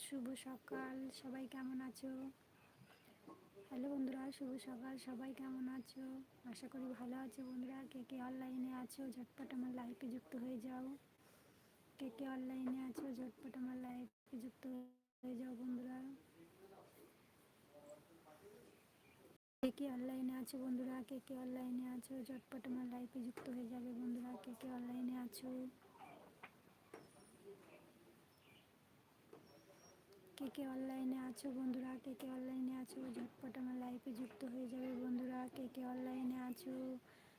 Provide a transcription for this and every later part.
শুভ সকাল। সবাই কেমন আছো? হ্যালো বন্ধুরা, শুভ সকাল। সবাই কেমন আছো? আশা করি ভালো আছো বন্ধুরা। কে কে অনলাইনে আছো? ঝটপট আমার লাইফে যুক্ত হয়ে যাও। কে কে অনলাইনে আছো? ঝটপট আমার লাইফে যুক্ত হয়ে যাও বন্ধুরা। কে কে অনলাইনে আছো বন্ধুরা? কে কে অনলাইনে আছো? ঝটপট আমার লাইফে যুক্ত হয়ে যাবে বন্ধুরা। কে কে অনলাইনে আছো? কে কে অনলাইনে আছো বন্ধুরা? কে কে অনলাইনে আছো? ঝটপট আমার লাইফে যুক্ত হয়ে যাবে বন্ধুরা। কে কে অনলাইনে আছো?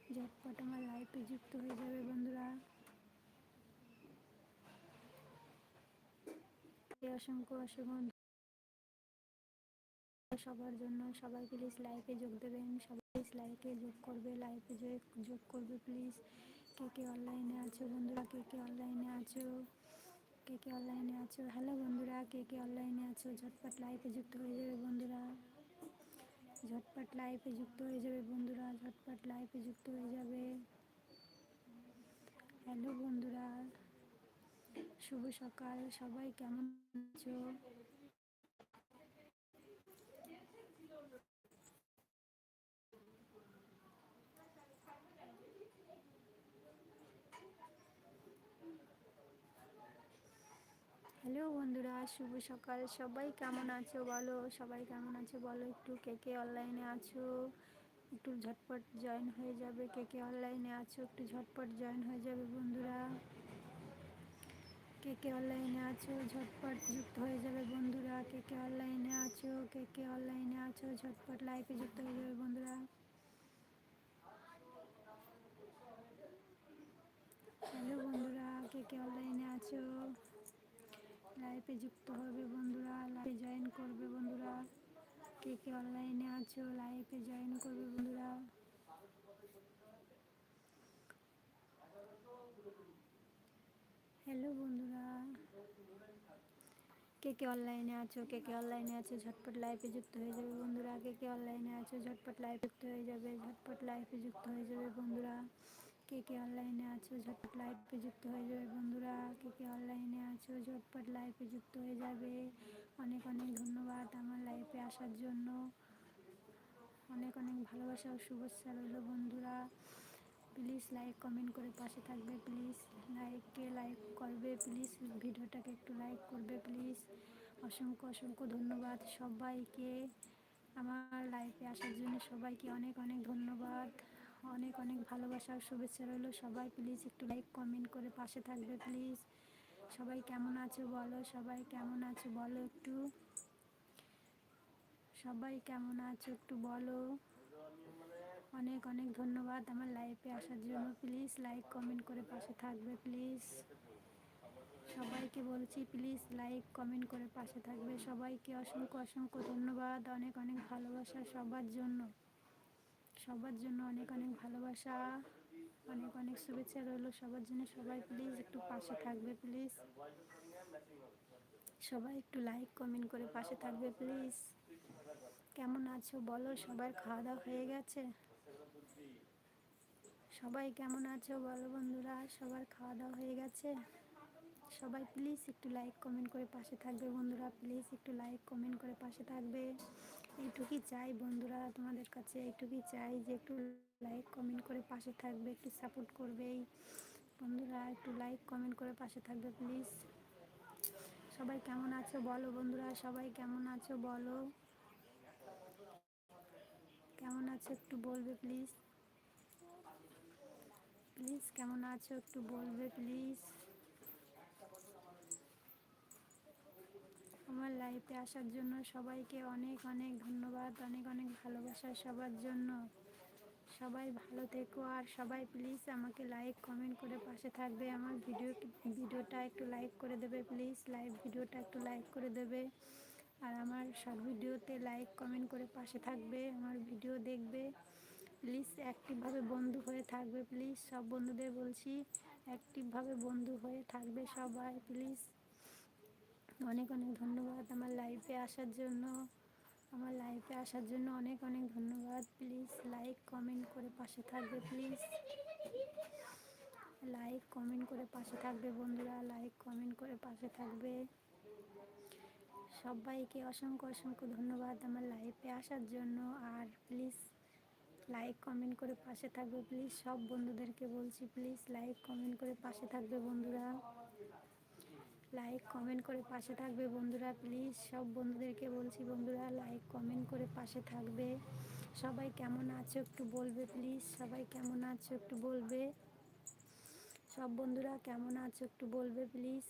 ঝটপট আমার লাইফে যুক্ত হয়ে যাবে বন্ধুরা। অসংখ্য অসংখ্য সবার জন্য সবাই প্লিজ লাইফে যোগ দেবেন। সবাই প্লিজ লাইফে যোগ করবে লাইফে যোগ করবে প্লিজ কে কে অনলাইনে আছো বন্ধুরা? কে কে অনলাইনে আছো? কে কে অনলাইনে আছো? হ্যালো বন্ধুরা, কে কে অনলাইনে আছো? ঝটপট লাইফে যুক্ত হয়ে যাবে বন্ধুরা। ঝটপট লাইফে যুক্ত হয়ে যাবে বন্ধুরা, ঝটপট লাইফে যুক্ত হয়ে যাবে। হ্যালো বন্ধুরা, শুভ সকাল, সবাই কেমন আছো? হ্যালো বন্ধুরা, শুভ সকাল। সবাই কেমন আছো বলো? সবাই কেমন আছো বলো? একটু কে কে অনলাইনে আছো? একটু ঝটপট জয়েন হয়ে যাবে। কে কে অনলাইনে আছো? একটু ঝটপট জয়েন হয়ে যাবে বন্ধুরা। কে কে অনলাইনে আছো? ঝটপট যুক্ত হয়ে যাবে বন্ধুরা। কে কে অনলাইনে আছো? কে কে অনলাইনে আছো? ঝটপট লাইফে যুক্ত হয়ে যাবে বন্ধুরা। হ্যালো বন্ধুরা, কে কে অনলাইনে আছো? লাইফে যুক্ত হবে বন্ধুরা লাইফে জয়েন করবে বন্ধুরা। কে কে অনলাইনে আছো লাইফে জয়েন করবে বন্ধুরা। হ্যালো বন্ধুরা। কে কে অনলাইনে আছো, কে কে অনলাইনে আছো, ঝটপট লাইফে যুক্ত হয়ে যাবে বন্ধুরা। কে কে অনলাইনে আছো, ঝটপট লাইফে যুক্ত হয়ে যাবে, ঝটপট লাইফে যুক্ত হয়ে যাবে বন্ধুরা। কে কে অনলাইনে আছো? ঝটপট লাইফে যুক্ত হয়ে যাবে বন্ধুরা। কে কে অনলাইনে আছো? ঝটপট লাইফে যুক্ত হয়ে যাবে। অনেক অনেক ধন্যবাদ আমার লাইফে আসার জন্য। অনেক অনেক ভালোবাসা ও শুভেচ্ছা রইল বন্ধুরা। প্লিজ লাইক কমেন্ট করে পাশে থাকবে প্লিজ লাইককে লাইক করবে প্লিজ ভিডিওটাকে একটু লাইক করবে প্লিজ অসংখ্য অসংখ্য ধন্যবাদ সবাইকে। আমার লাইফে আসার জন্য সবাইকে অনেক অনেক ধন্যবাদ। অনেক অনেক ভালোবাসা আর শুভেচ্ছা রইল। সবাই প্লিজ একটু লাইক কমেন্ট করে পাশে থাকবে প্লিজ সবাই কেমন আছো বলো? সবাই কেমন আছো বলো একটু? সবাই কেমন আছো একটু বলো? অনেক অনেক ধন্যবাদ আমার লাইফে আসার জন্য। প্লিজ লাইক কমেন্ট করে পাশে থাকবে প্লিজ সবাইকে বলছি প্লিজ লাইক কমেন্ট করে পাশে থাকবে। সবাইকে অসংখ্য অসংখ্য ধন্যবাদ। অনেক অনেক ভালোবাসা সবার জন্য। সবার জন্য অনেক অনেক ভালোবাসা, অনেক অনেক শুভেচ্ছা রইল সবার জন্য। সবাই প্লিজ একটু পাশে থাকবে প্লিজ সবাই একটু লাইক কমেন্ট করে পাশে থাকবে প্লিজ কেমন আছো বলো? সবার খাওয়া দাওয়া হয়ে গেছে? সবাই কেমন আছো বলো বন্ধুরা? সবার খাওয়া দাওয়া হয়ে গেছে? সবাই প্লিজ একটু লাইক কমেন্ট করে পাশে থাকবে বন্ধুরা। প্লিজ একটু লাইক কমেন্ট করে পাশে থাকবে। এইটুকুই চাই বন্ধুরা, তোমাদের কাছে এইটুকুই চাই যে একটু লাইক কমেন্ট করে পাশে থাকবে, একটু সাপোর্ট করবেই বন্ধুরা, একটু লাইক কমেন্ট করে পাশে থাকবে প্লিজ সবাই কেমন আছো বলো বন্ধুরা, সবাই কেমন আছো বলো। কেমন আছো একটু বলবে প্লিজ প্লিজ কেমন আছো একটু বলবে প্লিজ আমার লাইফে আসার জন্য সবাইকে অনেক অনেক ধন্যবাদ, অনেক অনেক ভালোবাসা সবার জন্য। সবাই ভালো থেকো আর সবাই প্লিজ আমাকে লাইক কমেন্ট করে পাশে থাকবে। আমার ভিডিও ভিডিওটা একটু লাইক করে দেবে প্লিজ লাইভ ভিডিওটা একটু লাইক করে দেবে। আর আমার সব ভিডিওতে লাইক কমেন্ট করে পাশে থাকবে, আমার ভিডিও দেখবে। প্লিজ অ্যাক্টিভভাবে বন্ধু হয়ে থাকবে প্লিজ সব বন্ধুদের বলছি অ্যাক্টিভভাবে বন্ধু হয়ে থাকবে সবাই প্লিজ অনেক অনেক ধন্যবাদ আমার লাইফে আসার জন্য। আমার লাইফে আসার জন্য অনেক অনেক ধন্যবাদ। প্লিজ লাইক কমেন্ট করে পাশে থাকবে প্লিজ লাইক কমেন্ট করে পাশে থাকবে বন্ধুরা লাইক কমেন্ট করে পাশে থাকবে। সবাইকে অসংখ্য অসংখ্য ধন্যবাদ আমার লাইফে আসার জন্য। আর প্লিজ লাইক কমেন্ট করে পাশে থাকবে প্লিজ সব বন্ধুদেরকে বলছি প্লিজ লাইক কমেন্ট করে পাশে থাকবে বন্ধুরা। লাইক কমেন্ট করে পাশে থাকবে বন্ধুরা প্লিজ সব বন্ধুদেরকে বলছি বন্ধুরা লাইক কমেন্ট করে পাশে থাকবে। সবাই কেমন আছো একটু বলবে প্লিজ সবাই কেমন আছো একটু বলবে। সব বন্ধুরা কেমন আছো একটু বলবে প্লিজ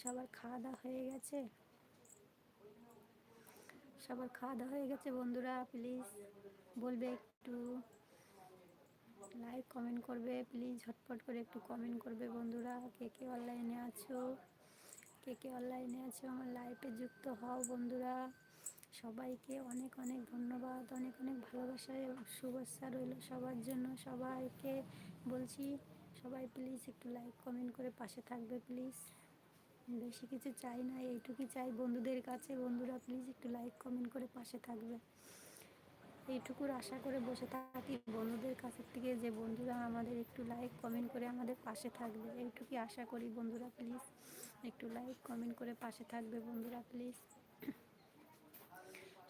সবার খাওয়া দাওয়া হয়ে গেছে? সবার খাওয়া দাওয়া হয়ে গেছে বন্ধুরা প্লিজ বলবে একটু। লাইক কমেন্ট করবে প্লিজ ঝটপট করে একটু কমেন্ট করবে বন্ধুরা। কে কে অনলাইনে আছো? কে কে অনলাইনে আছো? আমার লাইফে যুক্ত হও বন্ধুরা। সবাইকে অনেক অনেক ধন্যবাদ, অনেক অনেক ভালোবাসা শুভেচ্ছা রইল সবার জন্য সবাইকে। বলছি, সবাই প্লিজ একটু লাইক কমেন্ট করে পাশে থাকবে প্লিজ বেশি কিছু চাই না, এইটুকুই চাই বন্ধুদের কাছে। বন্ধুরা প্লিজ একটু লাইক কমেন্ট করে পাশে থাকবে। এইটুকুর আশা করে বসে থাকি। বন্ধুদের কাছের থেকে যে বন্ধুরা আমাদের একটু লাইক কমেন্ট করে আমাদের পাশে থাকবে। এইটুকুই আশা করি বন্ধুরা প্লিজ একটু লাইক কমেন্ট করে পাশে থাকবে বন্ধুরা প্লিজ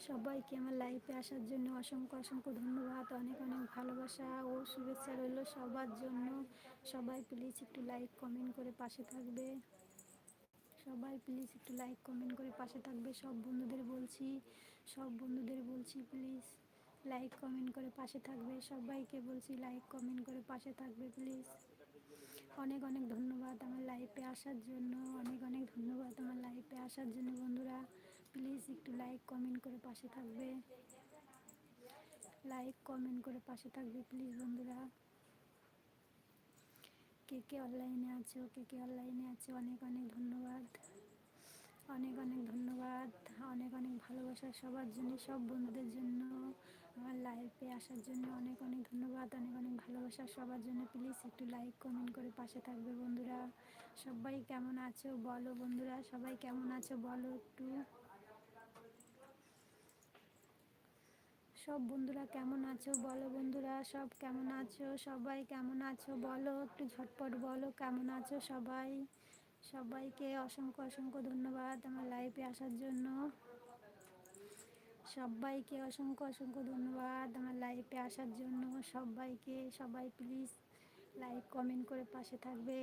সবাইকে আমার লাইফে আসার জন্য অসংখ্য অসংখ্য ধন্যবাদ, অনেক অনেক ভালোবাসা ও শুভেচ্ছা রইল সবার জন্য। সবাই প্লিজ একটু লাইক কমেন্ট করে পাশে থাকবে। সবাই প্লিজ একটু লাইক কমেন্ট করে পাশে থাকবে। সব বন্ধুদের বলছি, সব বন্ধুদের বলছি প্লিজ লাইক কমেন্ট করে পাশে থাকবে। সবাইকে বলছি লাইক কমেন্ট করে পাশে থাকবে প্লিজ অনেক অনেক ধন্যবাদ আমার লাইফে আসার জন্য। অনেক অনেক ধন্যবাদ আমার লাইফে আসার জন্য, বন্ধুরা। প্লিজ একটু লাইক কমেন্ট করে পাশে থাকবে। লাইক কমেন্ট করে পাশে থাকবে প্লিজ বন্ধুরা। কে কে অনলাইনে আছো, কে কে অনলাইনে আছো, অনেক অনেক ধন্যবাদ। অনেক অনেক ধন্যবাদ। অনেক অনেক ভালোবাসা সবার জন্য, সব বন্ধুদের জন্য। আমার লাইফে আসার জন্য অনেক অনেক ধন্যবাদ, অনেক অনেক ভালোবাসা সবার জন্য। প্লিজ একটু লাইক কমেন্ট করে পাশে থাকবে বন্ধুরা। সবাই কেমন আছো বলো বন্ধুরা? সবাই কেমন আছো বলো একটু? সব বন্ধুরা কেমন আছো বলো বন্ধুরা? সব কেমন আছো? সবাই কেমন আছো বলো? একটু ঝটপট বলো কেমন আছো সবাই? সবাইকে অসংখ্য অসংখ্য ধন্যবাদ আমার লাইফে আসার জন্য। সবাইকে অসংখ্য অসংখ্য ধন্যবাদ আমার লাইফে আসার জন্য। সবাইকে, সবাই প্লিজ লাইক কমেন্ট করে পাশে থাকবে।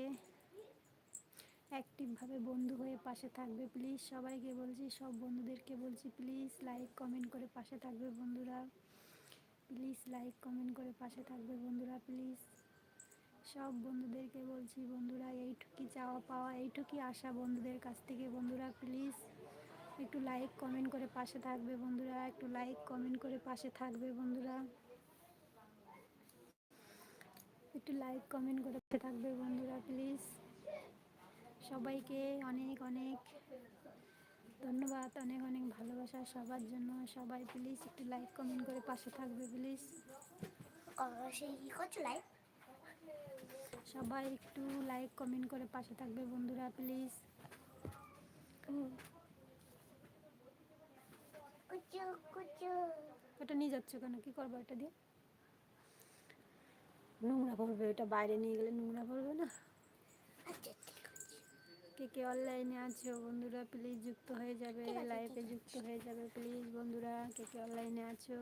অ্যাক্টিভভাবে বন্ধু হয়ে পাশে থাকবে। প্লিজ সবাইকে বলছি, সব বন্ধুদেরকে বলছি প্লিজ লাইক কমেন্ট করে পাশে থাকবে বন্ধুরা। প্লিজ লাইক কমেন্ট করে পাশে থাকবে বন্ধুরা প্লিজ সব বন্ধুদেরকে বলছি, বন্ধুরা, এইটুকি চাওয়া পাওয়া এইটুকুই আশা বন্ধুদের কাছ থেকে বন্ধুরা প্লিজ একটু লাইক কমেন্ট করে পাশে থাকবে বন্ধুরা, একটু লাইক কমেন্ট করে পাশে থাকবে বন্ধুরা। একটু লাইক কমেন্ট করে পাশে থাকবে বন্ধুরা প্লিজ সবাইকে অনেক অনেক ধন্যবাদ, অনেক অনেক ভালোবাসা সবার জন্য। সবাই প্লিজ একটু লাইক কমেন্ট করে পাশে থাকবে প্লিজ সবাই একটু লাইক কমেন্ট করে পাশে থাকবে বন্ধুরা প্লিজ ওটা নিয়ে যাচ্ছ কেন? কি করব এটা দিয়ে? নোংরা পড়বে ওটা বাইরে নিয়ে গেলে নোংরা পড়বে না? আচ্ছা কে কে অনলাইনে আছো বন্ধুরা প্লিজ যুক্ত হয়ে যাবে লাইভে যুক্ত হয়ে যাবে প্লিজ বন্ধুরা কে কে অনলাইনে আছো?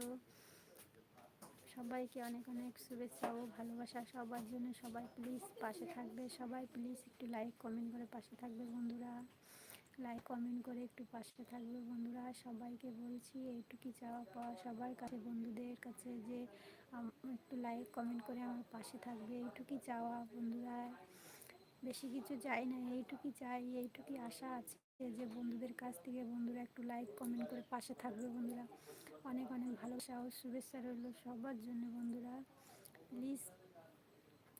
সবাইকে অনেক অনেক শুভেচ্ছা ও ভালোবাসা সবার জন্য সবাই প্লিজ পাশে থাকবে সবাই প্লিজ একটু লাইক কমেন্ট করে পাশে থাকবে বন্ধুরা। লাইক কমেন্ট করে একটু পাশে থাকবে বন্ধুরা। সবাইকে বলছি এইটুকুই চাওয়া পাওয়া সবার কাছে, বন্ধুদের কাছে যে একটু লাইক কমেন্ট করে আমার পাশে থাকবে। এইটুকুই চাওয়া বন্ধুরা। বেশি কিছু চাই না, এইটুকুই চাই, এইটুকুই আশা আছে যে বন্ধুদের কাছ থেকে বন্ধুরা একটু লাইক কমেন্ট করে পাশে থাকবে বন্ধুরা। অনেক অনেক ভালোবাসা ও শুভেচ্ছা রইল সবার জন্য বন্ধুরা। প্লিজ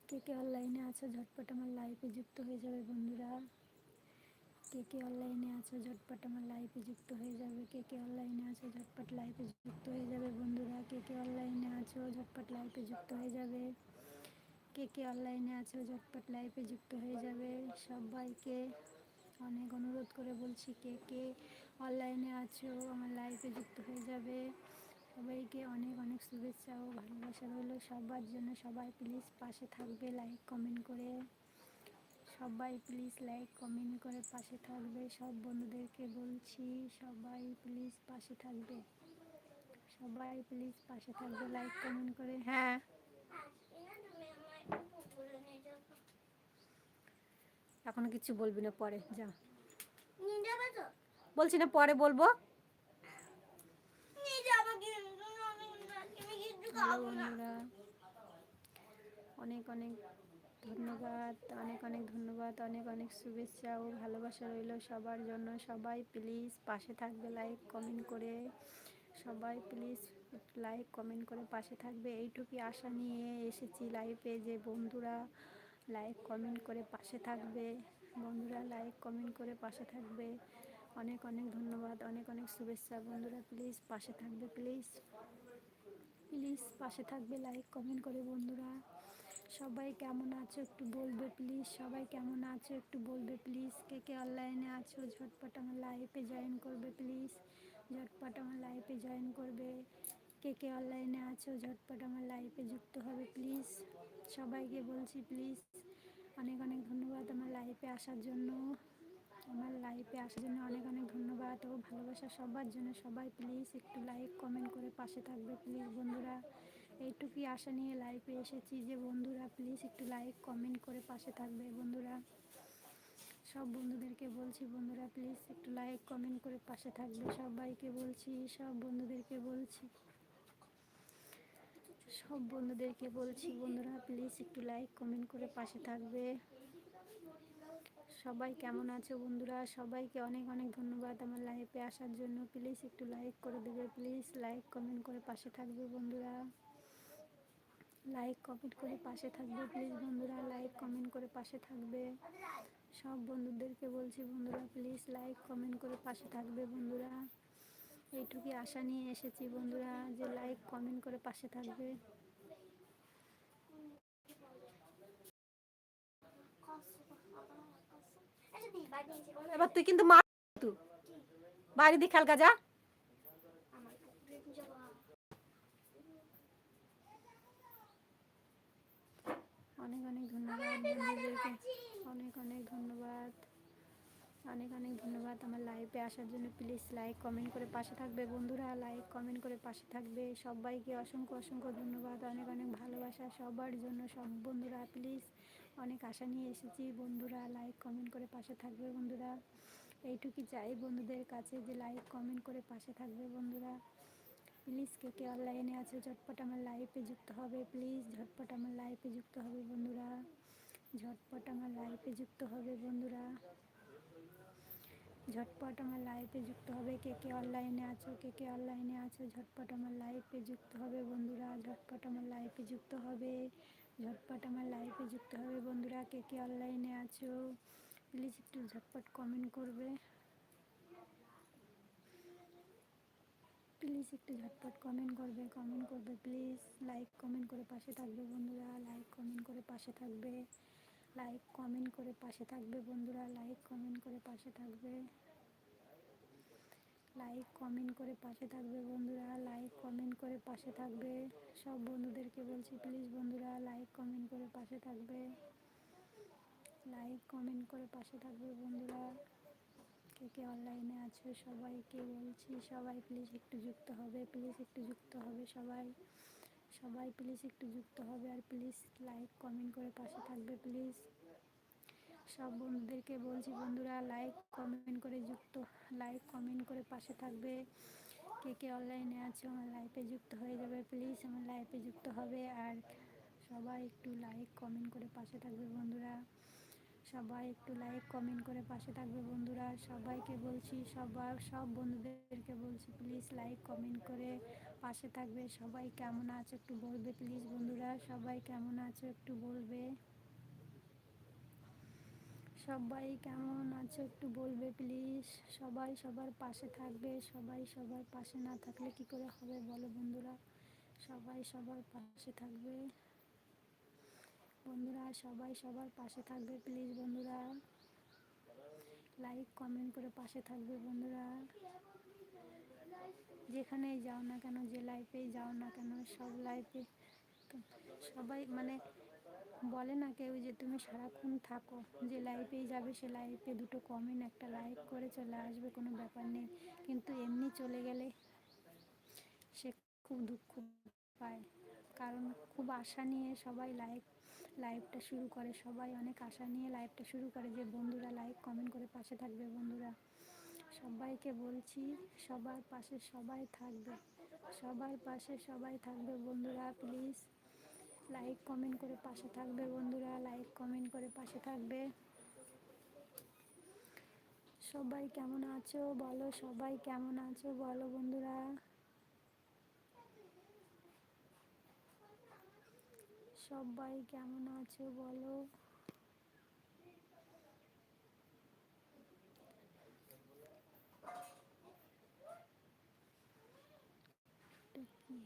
কে কে অনলাইনে আছো, ঝটপট আমার লাইফে যুক্ত হয়ে যাবে বন্ধুরা। কে কে অনলাইনে আছো? ঝটপট আমার লাইফে যুক্ত হয়ে যাবে। কে কে অনলাইনে আছো? ঝটপট লাইফে যুক্ত হয়ে যাবে বন্ধুরা। কে কে অনলাইনে আছো? ঝটপট লাইফে যুক্ত হয়ে যাবে। কে কে অনলাইনে আছো? ঝটপট লাইফে যুক্ত হয়ে যাবে। সবাইকে অনেক অনুরোধ করে বলছি, কে কে অনলাইনে আছো? আমার লাইফে যুক্ত হয়ে যাবে। সবাইকে অনেক অনেক শুভেচ্ছা ও ভালোবাসা রইল। সবার জন্য সবাই প্লিজ পাশে থাকবে লাইক কমেন্ট করে। সবাই প্লিজ লাইক কমেন্ট করে পাশে থাকবে। সব বন্ধুদেরকে বলছি সবাই প্লিজ পাশে থাকবে। সবাই প্লিজ পাশে থাকবে লাইক কমেন্ট করে। হ্যাঁ। এখনও কিছু বলবি না পরে যা। বলছি না পরে বলব। অনেক অনেক ধন্যবাদ, অনেক অনেক ধন্যবাদ, অনেক অনেক শুভেচ্ছা ও ভালোবাসা রইল সবার জন্য। সবাই প্লিজ পাশে থাকবে লাইক কমেন্ট করে। সবাই প্লিজ লাইক কমেন্ট করে পাশে থাকবে। এইটুকুই আশা নিয়ে এসেছি লাইভে যে বন্ধুরা লাইক কমেন্ট করে পাশে থাকবে। বন্ধুরা লাইক কমেন্ট করে পাশে থাকবে। অনেক অনেক ধন্যবাদ, অনেক অনেক শুভেচ্ছা। বন্ধুরা প্লিজ পাশে থাকবে প্লিজ প্লিজ পাশে থাকবে লাইক কমেন্ট করে বন্ধুরা। সবাই কেমন আছো একটু বলবে প্লিজ সবাই কেমন আছো একটু বলবে প্লিজ কে কে অনলাইনে আছো? ঝটপট আমার লাইভে জয়েন করবে প্লিজ ঝটপট আমার লাইভে জয়েন করবে। কে কে অনলাইনে আছো? ঝটপট আমার লাইভে যুক্ত হবে প্লিজ সবাইকে বলছি প্লিজ অনেক অনেক ধন্যবাদ আমার লাইফে আসার জন্য। আমার লাইফে আসার জন্য অনেক অনেক ধন্যবাদ ও ভালোবাসা সবার জন্য। সবাই প্লিজ একটু লাইক কমেন্ট করে পাশে থাকবে প্লিজ বন্ধুরা। এইটুকুই আশা নিয়ে লাইভে এসেছি যে, বন্ধুরা প্লিজ একটু লাইক কমেন্ট করে পাশে থাকবে বন্ধুরা। সব বন্ধুদেরকে বলছি, বন্ধুরা প্লিজ একটু লাইক কমেন্ট করে পাশে থাকবে। সবাইকে বলছি, সব বন্ধুদেরকে বলছি। সব বন্ধুদেরকে বলছি, বন্ধুরা প্লিজ একটু লাইক কমেন্ট করে পাশে থাকবে। সবাই কেমন আছো বন্ধুরা? সবাইকে অনেক অনেক ধন্যবাদ আমার লাইফে আসার জন্য। প্লিজ একটু লাইক করে দেবে প্লিজ লাইক কমেন্ট করে পাশে থাকবে বন্ধুরা। লাইক কমেন্ট করে পাশে থাকবে। প্লিজ বন্ধুরা লাইক কমেন্ট করে পাশে থাকবে। সব বন্ধুদেরকে বলছি বন্ধুরা প্লিজ লাইক কমেন্ট করে পাশে থাকবে বন্ধুরা। এইটুকুই আশা নিয়ে এসেছি বন্ধুরা যে লাইক কমেন্ট করে পাশে থাকবে। এবার তুই কিন্তু মা তুই। বাড়ি দিয়ে খেলকা যা আমার পুকুরে নিয়ে যাব অনেক অনেক ধন্যবাদ অনেক অনেক ধন্যবাদ। অনেক অনেক ধন্যবাদ আমার লাইভে আসার জন্য। প্লিজ লাইক কমেন্ট করে পাশে থাকবে বন্ধুরা। লাইক কমেন্ট করে পাশে থাকবে। সবাইকে অসংখ্য অসংখ্য ধন্যবাদ। অনেক অনেক ভালোবাসা সবার জন্য সব বন্ধুরা। প্লিজ অনেক আশা নিয়ে এসেছি বন্ধুরা। লাইক কমেন্ট করে পাশে থাকবে বন্ধুরা। এইটুকুই চাই বন্ধুদের কাছে যে লাইক কমেন্ট করে পাশে থাকবে বন্ধুরা। প্লিজ কে কে অনলাইনে আছে, ঝটপট আমার লাইফে যুক্ত হবে, প্লিজ ঝটপট আমার লাইফে যুক্ত হবে বন্ধুরা। ঝটপট আমার লাইফে যুক্ত হবে বন্ধুরা। ঝটপট আমার লাইফে যুক্ত হবে কে কে অনলাইনে আছো, কে কে অনলাইনে আছো, ঝটপট আমার লাইফে যুক্ত হবে বন্ধুরা। ঝটপট আমার লাইফে যুক্ত হবে, ঝটপট আমার লাইফে যুক্ত হবে বন্ধুরা। কে কে অনলাইনে আছো, প্লিজ একটু ঝটপট কমেন্ট করবে। প্লিজ একটু ঝটপট কমেন্ট করবে কমেন্ট করবে প্লিজ লাইক কমেন্ট করে পাশে থাকবে বন্ধুরা লাইক কমেন্ট করে পাশে থাকবে লাইক কমেন্ট করে পাশে থাকবে বন্ধুরা লাইক কমেন্ট করে পাশে থাকবে লাইক কমেন্ট করে পাশে থাকবে বন্ধুরা লাইক কমেন্ট করে পাশে থাকবে, সব বন্ধুদেরকে বলছি প্লিজ বন্ধুরা লাইক কমেন্ট করে পাশে থাকবে লাইক কমেন্ট করে পাশে থাকবে বন্ধুরা। কে কে অনলাইনে আছো সবাইকে বলছি, সবাই প্লিজ একটু যুক্ত হবে প্লিজ একটু যুক্ত হবে, সবাই সবাই প্লিজ একটু যুক্ত হবে আর প্লিজ লাইক কমেন্ট করে পাশে থাকবে প্লিজ সব বন্ধুদেরকে বলছি, বন্ধুরা লাইক কমেন্ট করে যুক্ত লাইক কমেন্ট করে পাশে থাকবে। কে কে অনলাইনে আছো, আমার লাইফে যুক্ত হয়ে যাবে প্লিজ আমার লাইফে যুক্ত হবে। আর সবাই একটু লাইক কমেন্ট করে পাশে থাকবে, বন্ধুরা। সবাই একটু লাইক কমেন্ট করে পাশে থাকবে বন্ধুরা। সবাইকে বলছি, সবার, সব বন্ধুদেরকে বলছি প্লিজ লাইক কমেন্ট করে পাশে থাকবে। সবাই কেমন আছো একটু বলবে প্লিজ বন্ধুরা। সবাই কেমন আছো একটু বলবে। সবাই কেমন আছো একটু বলবে প্লিজ সবাই সবার পাশে থাকবে। সবাই সবার পাশে না থাকলে কি করে হবে বলো বন্ধুরা? সবাই সবার পাশে থাকবে। বন্ধুরা, সবাই সবার পাশে থাকবে প্লিজ বন্ধুরা। লাইক কমেন্ট করে পাশে থাকবে বন্ধুরা। যেখানেই যাও না কেন, যে লাইফেই যাও না কেন, সব লাইফে সবাই মানে বলে না কেউ যে তুমি সারাক্ষণ থাকো, যে লাইফেই যাবে, সে লাইফে দুটো কমেন্ট একটা লাইক করে চলে আসবে, কোনো ব্যাপার নেই। কিন্তু এমনি চলে গেলে সে খুব দুঃখ পায়। কারণ খুব আশা নিয়ে সবাই লাইফ লাইভটা শুরু করে সবাই। অনেক আশা নিয়ে লাইভটা শুরু করে যে বন্ধুরা লাইক কমেন্ট করে পাশে থাকবে বন্ধুরা। সবাইকে বলছি, সবার পাশে সবাই থাকবে। সবার পাশে সবাই থাকবে বন্ধুরা প্লিজ লাইক কমেন্ট করে পাশে থাকবে বন্ধুরা লাইক কমেন্ট করে পাশে থাকবে। সবাই কেমন আছো? বলো সবাই কেমন আছো? বলো বন্ধুরা। সবাই কেমন আছো বলো এটা কি?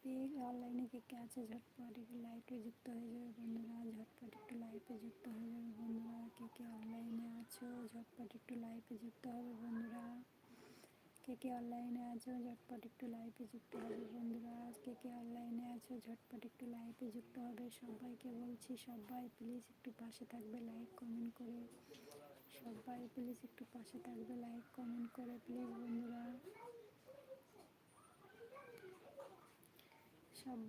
লাইভে অনলাইনে কে কে আছে, ঝটপট একটু লাইভে যুক্ত হয়ে যাবে বন্ধুরা, ঝটপট একটু লাইভে যুক্ত হয়ে যাবে বন্ধুরা। কে কে অনলাইনে আছো, ঝটপট একটু লাইভে যুক্ত হবে বন্ধুরা। কে কে অনলাইনে আছো, ঝটপট একটু লাইভে যুক্ত হবে বন্ধুরা। কে কে অনলাইনে আছো, ঝটপট একটু লাইভে যুক্ত হবে। সবাইকে বলছি, সবাই প্লিজ একটু পাশে থাকবে লাইক কমেন্ট করে। সবাই প্লিজ একটু পাশে থাকবে লাইক কমেন্ট করে প্লিজ বন্ধুরা। সবাই